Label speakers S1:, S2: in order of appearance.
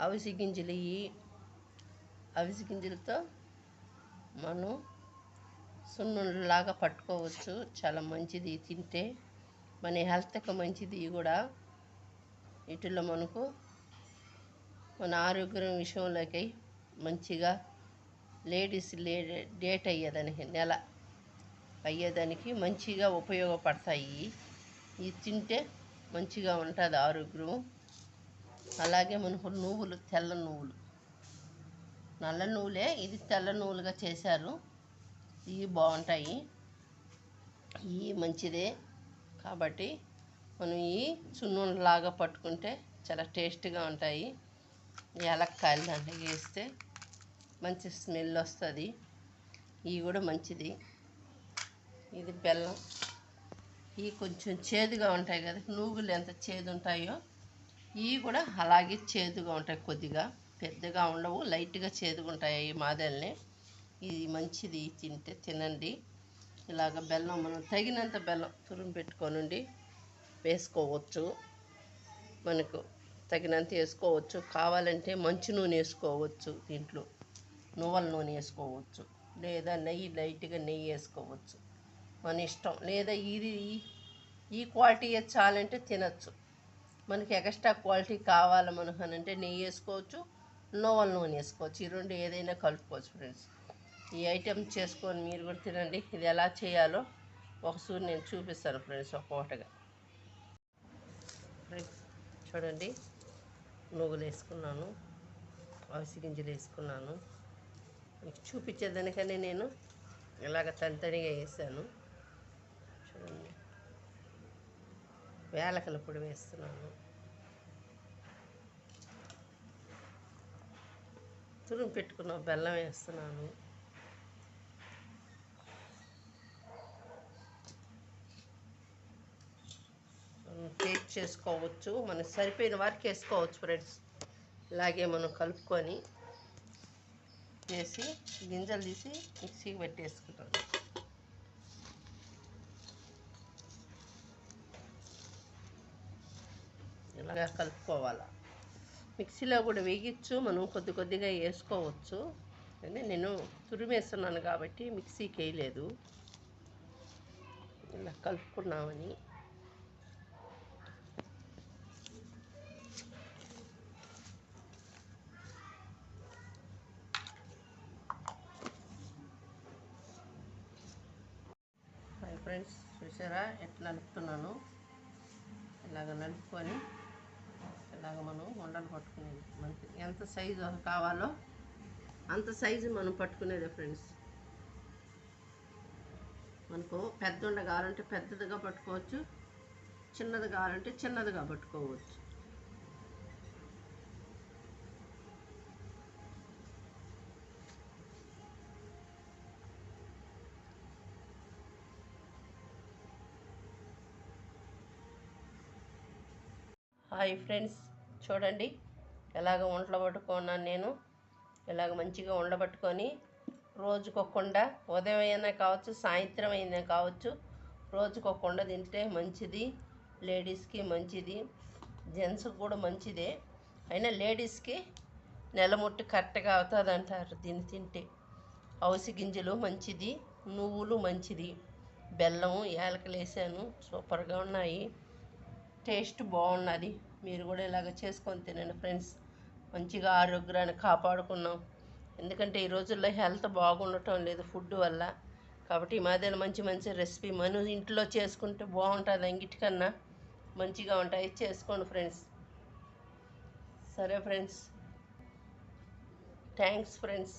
S1: అవిసి గింజలు ఇవి అవిసి గింజలతో మనం సున్నుండలాగా పట్టుకోవచ్చు. చాలా మంచిది తింటే. మన హెల్త్కి మంచిది కూడా. వీటిలో మనకు మన ఆరోగ్యం విషయంలోకి మంచిగా లేడీస్ లే డేట్ అయ్యేదానికి నెల అయ్యేదానికి మంచిగా ఉపయోగపడతాయి. ఇవి తింటే మంచిగా ఉంటుంది ఆరోగ్యం. అలాగే మనకు నువ్వులు తెల్ల నువ్వులు నల్ల నువ్వులే ఇది తెల్ల నువ్వులుగా చేశారు. ఇవి బాగుంటాయి. ఇవి మంచిదే. కాబట్టి మనం ఈ సున్నుండలాగా పట్టుకుంటే చాలా టేస్ట్గా ఉంటాయి. ఏలక్కాయలు దాంట్లో వేస్తే మంచి స్మెల్ వస్తుంది. ఇవి కూడా మంచిది. ఇది బెల్లం. ఇవి కొంచెం చేదుగా ఉంటాయి కదా నువ్వులు ఎంత చేదు ఉంటాయో ఇవి కూడా అలాగే చేదుగా ఉంటాయి కొద్దిగా పెద్దగా ఉండవు లైట్గా చేదుగా ఉంటాయి ఈ మాదల్ని. ఇది మంచిది తింటే తినండి. ఇలాగ బెల్లం మనం తగినంత బెల్లం తురుము పెట్టుకొని వేసుకోవచ్చు. మనకు తగినంత వేసుకోవచ్చు. కావాలంటే మంచి నూనె వేసుకోవచ్చు దీంట్లో. నువ్వుల నూనె వేసుకోవచ్చు. లేదా నెయ్యి లైట్గా నెయ్యి వేసుకోవచ్చు. మన ఇష్టం. లేదా ఇది ఈ క్వాలిటీ చాలంటే తినచ్చు. మనకి ఎక్స్ట్రా క్వాలిటీ కావాలి మనకు అని అంటే నెయ్యి వేసుకోవచ్చు నోవల్ నూనె వేసుకోవచ్చు. ఈ రెండు ఏదైనా కలుపుకోవచ్చు ఫ్రెండ్స్. ఈ ఐటెం చేసుకొని మీరు కూడా తినండి. ఇది ఎలా చేయాలో ఒకసారి నేను చూపిస్తాను ఫ్రెండ్స్ ఒక్కొక్కటిగా ఫ్రెండ్స్ చూడండి. నువ్వులు వేసుకున్నాను. అవిసి గింజలు వేసుకున్నాను. మీకు చూపించేదానికనే నేను ఇలాగ తనితనిగా వేసాను. చూడండి. వేలకల పొడి వేస్తున్నాను. తురుము పెట్టుకున్న బెల్లం వేస్తున్నాను. టేస్ట్ చేసుకోవచ్చు. మనకు సరిపోయిన వారికి వేసుకోవచ్చు ఫ్రెండ్స్. ఇలాగే మనం కలుపుకొని వేసి గింజలు తీసి మిక్సీకి పెట్టేసుకుంటాం ఇలాగా కలుపుకోవాలి. మిక్సీలో కూడా వేగించు మనం కొద్ది కొద్దిగా వేసుకోవచ్చు. అంటే నేను తురిమేస్తున్నాను కాబట్టి మిక్సీకి వేయలేదు. ఇలా కలుపుకున్నామని. ఫ్రెండ్స్ చూసారా? ఎట్లా నలుపుతున్నాను? ఇలాగ నలుపుకొని ఇలాగ మనం ఉండలు పట్టుకునేది. మనకి ఎంత సైజు కావాలో అంత సైజు మనం పట్టుకునేదే ఫ్రెండ్స్. మనకు పెద్ద ఉండ కావాలంటే పెద్దదిగా పట్టుకోవచ్చు చిన్నది కావాలంటే చిన్నదిగా పట్టుకోవచ్చు. Hi friends. చూడండి. ఎలాగ వంటలు పట్టుకున్నాను నేను. ఇలాగ మంచిగా ఉండబట్టుకొని రోజుకోకుండా ఉదయం అయినా కావచ్చు సాయంత్రం అయినా కావచ్చు రోజుకోకుండా తింటే మంచిది. లేడీస్కి మంచిది. జెంట్స్కి కూడా మంచిదే. అయినా లేడీస్కి నెలముట్టు కరెక్ట్గా అవుతుంది అంటారు దీన్ని తింటే. అవసి గింజలు మంచిది నువ్వులు మంచిది. బెల్లము యాలకలు వేసాను సూపర్గా ఉన్నాయి. టేస్ట్ బాగున్నది. మీరు కూడా ఇలాగ చేసుకొని తినండి ఫ్రెండ్స్. మంచిగా ఆరోగ్యాన్ని కాపాడుకున్నాం. ఎందుకంటే ఈ రోజుల్లో హెల్త్ బాగుండటం లేదు ఫుడ్ వల్ల. కాబట్టి ఈ మధ్యన మంచి మంచి రెసిపీ మనం ఇంట్లో చేసుకుంటే బాగుంటుంది అంగిటికన్నా. మంచిగా ఉంటాయి. చేసుకోండి ఫ్రెండ్స్. సరే ఫ్రెండ్స్. Thanks friends.